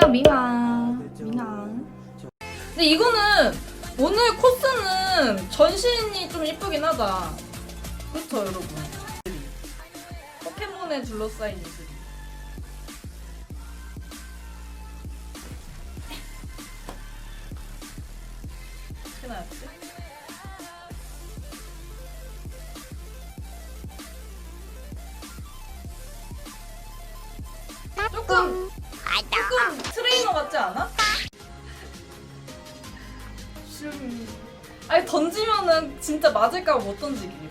미나 미나. 미나. 근데 이거는 오늘 코스는 전신이 좀 이쁘긴 하다. 그렇죠 여러분? 포켓몬에 둘러싸인 이슬이. 어떻게 나왔지? 조금 조금 트레이너 같지 않아? 슝. 아니 던지면은 진짜 맞을까 봐못 던지기.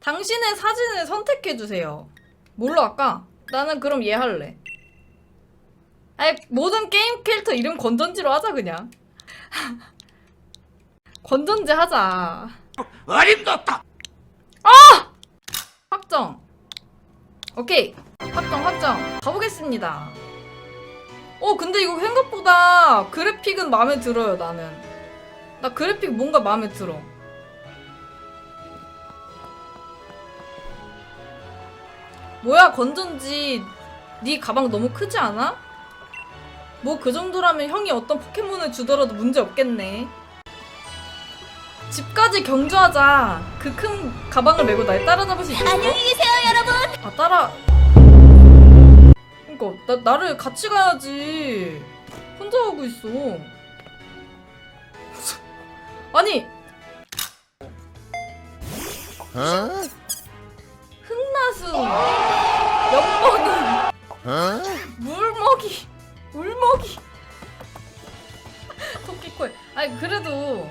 당신의 사진을 선택해 주세요. 뭘로 할까? 나는 그럼 얘 할래. 아니 모든 게임 캐릭터 이름 건전지로 하자 그냥. 건전지 하자. 어림도다. 확정. 오케이. 확정 확정. 가보겠습니다. 어 근데 이거 생각보다 그래픽은 마음에 들어요 나는. 나 그래픽 뭔가 마음에 들어. 뭐야 건전지 네 가방 너무 크지 않아? 뭐 그 정도라면 형이 어떤 포켓몬을 주더라도 문제 없겠네. 집까지 경주하자. 그 큰 가방을 메고 날 따라잡을 수 있겠어? 안녕히 계세요, 여러분. 아 따라. 그니까 나 나를 같이 가야지. 혼자 가고 있어. 아니 흑 나수 연번이 물먹이 물먹이 토끼코에 아니 그래도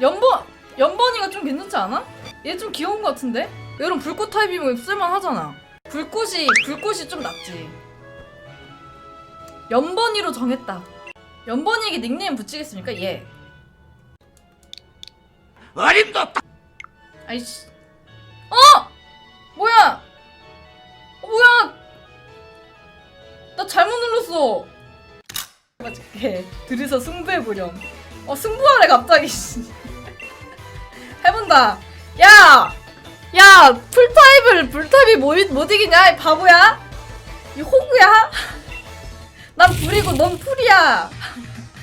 연번 연번이가 좀 괜찮지 않아? 얘 좀 귀여운 것 같은데? 여러분 불꽃 타입이면 쓸만 하잖아. 불꽃이 불꽃이 좀 낫지. 연번이로 정했다. 연번이에게 닉네임 붙이겠습니까? 예. 어림도다. 아이씨. 어! 뭐야? 어, 뭐야? 나 잘못 눌렀어. 맞게 둘이서 승부해보렴. 어 승부하래 갑자기. 씨. 해본다. 야, 야 풀타입을 풀타입이 못, 이- 못 이기냐? 이 바보야? 이 호구야? 난 불이고 넌 풀이야.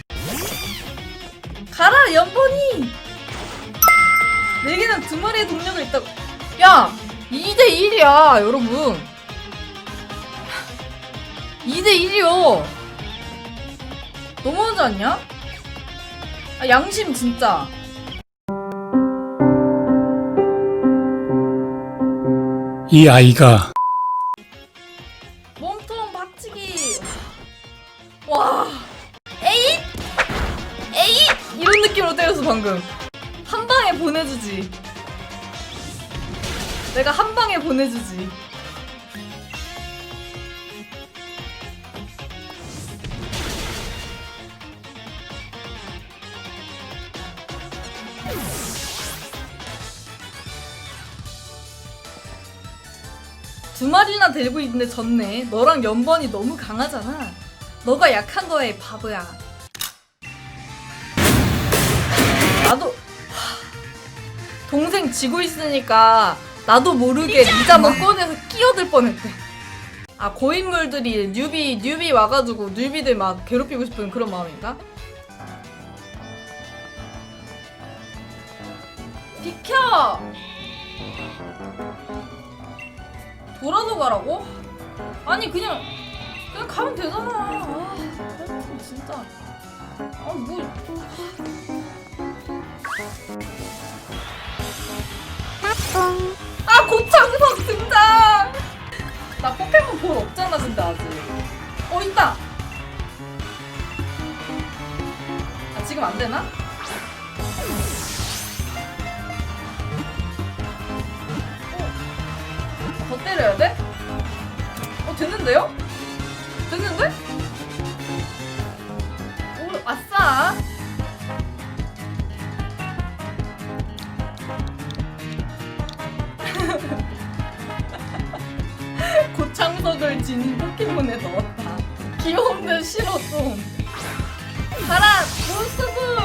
가라 연번이. 내게는 두 마리의 동료가 있다고. 야, 2대 1이야, 여러분. 2대 1이요. 너무하지 않냐? 아, 양심 진짜. 이 아이가 몸통 박치기. 와. 에잇! 에잇! 이런 느낌으로 때렸어, 방금. 한 방에 보내주지. 내가 한 방에 보내주지. 두 마리나 데리고 있는데 졌네. 너랑 연번이 너무 강하잖아. 너가 약한 거에 바보야. 나도 하, 동생 지고 있으니까 나도 모르게 리자몽 꺼내서 끼어들 뻔했대. 아 고인물들이 뉴비 뉴비 와가지고 뉴비들 막 괴롭히고 싶은 그런 마음인가? 비켜! 돌아서 가라고? 아니 그냥 그냥 가면 되잖아. 아, 진짜. 아 뭐. 아 나 포켓몬 볼 없잖아 근데 아직. 어 있다. 아 지금 안 되나? 어, 더 때려야 돼? 어 됐는데요? 좀. 가라 몬스터볼.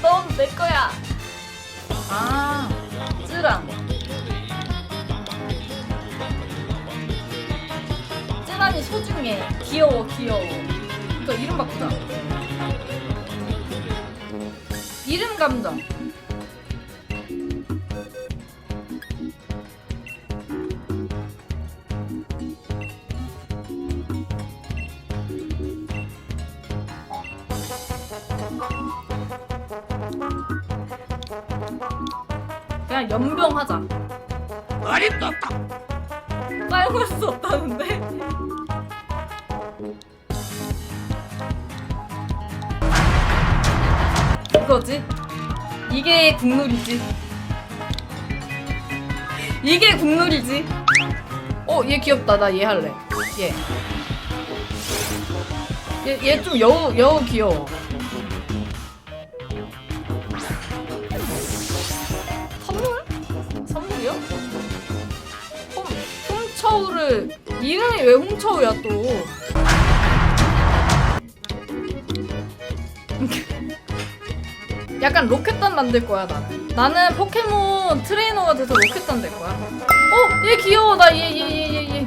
넌내 거야. 아, 쯔랑. 쯔란이 소중해. 귀여워, 귀여워. 이거 이름 바꾸자. 이름 감정. 그냥 연병하자. 어림도 없다. 사용할 수 없다는데? 이거지? 이게 국룰이지. 이게 국룰이지. 어, 얘 귀엽다. 나 얘 할래. 얘. 얘, 얘 좀 여우, 여우 귀여워. 홈처우를 이름이 왜 홈처우야 또? 약간 로켓단 만들 거야 나는. 나는 포켓몬 트레이너가 돼서 로켓단 될 거야. 어? 얘 귀여워. 나 얘 얘 얘 얘얘.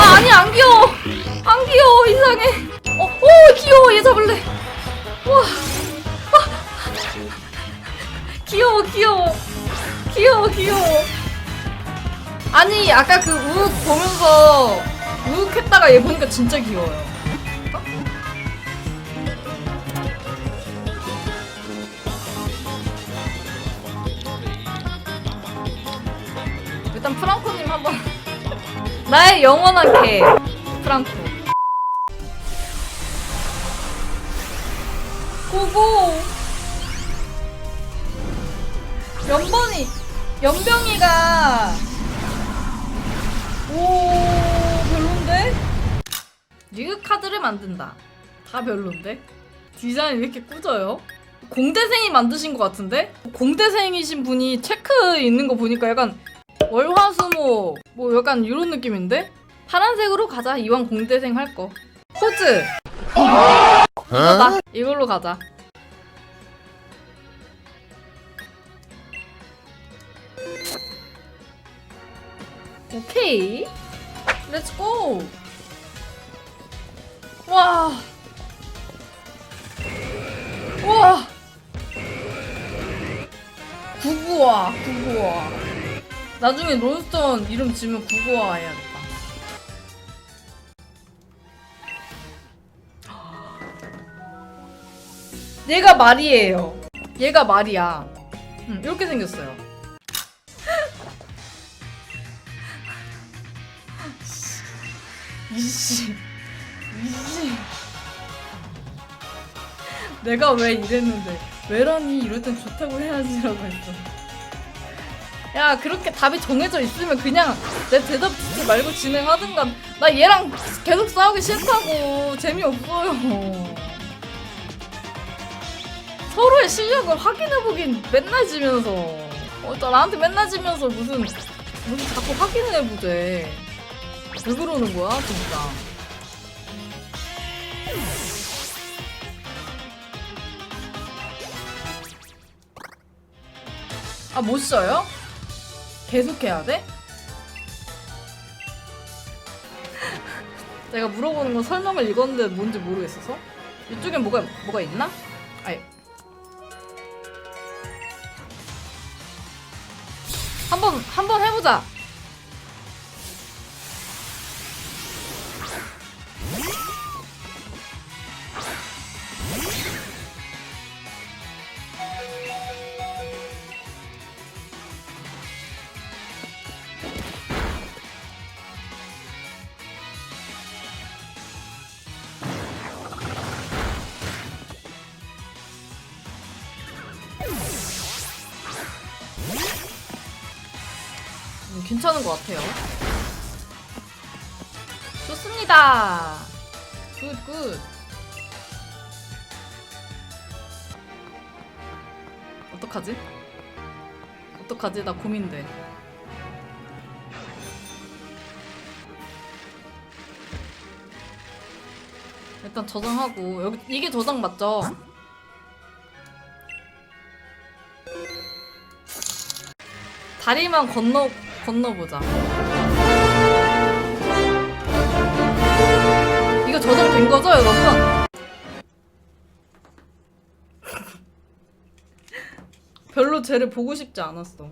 아! 아니 안 귀여워. 안 귀여워 이상해 아까 그 우욱 보면서 우욱 했다가 얘 보니까 진짜 귀여워요 어? 일단 프랑코님 한번 나의 영원한 개 프랑코 고고 연번이 연병이가 카드를 만든다 다 별론데? 디자인 왜 이렇게 꾸져요? 공대생이 만드신 것 같은데? 공대생이신 분이 체크 있는 거 보니까 약간 월화수목 뭐 약간 이런 느낌인데? 파란색으로 가자 이왕 공대생 할 거. 포즈. 이거다. 이걸로 가자. 오케이. 렛츠 고. 와. 와. 구구와 구구와. 나중에 론스톤 이름 지면 구구화 해야겠다. 얘가 말이에요. 얘가 말이야. 음, 이렇게 생겼어요. 이씨. 이씨. 내가 왜 이랬는데. 왜라니 이럴 땐 좋다고 해야지라고 했어. 야 그렇게 답이 정해져 있으면 그냥 내 대답 듣지 말고 진행하든가 나 얘랑 계속 싸우기 싫다고 재미없어요 서로의 실력을 확인해보긴 맨날 지면서 어, 나 나한테 맨날 지면서 무슨 무슨 자꾸 확인을 해보재 왜 그러는 거야 진짜 아 못 써요? 계속 해야 돼? 내가 물어보는 건 설명을 읽었는데 뭔지 모르겠어서 이쪽에 뭐가 뭐가 있나? 아예 한 번 한 번 해보자. 괜찮은 것 같아요. 좋습니다. 굿, 굿. 어떡하지? 어떡하지? 나 고민돼. 일단 저장하고 여기 이게 저장 맞죠? 다리만 건너 건너보자. 이거 저장된 거죠, 여러분? 별로 쟤를 보고 싶지 않았어.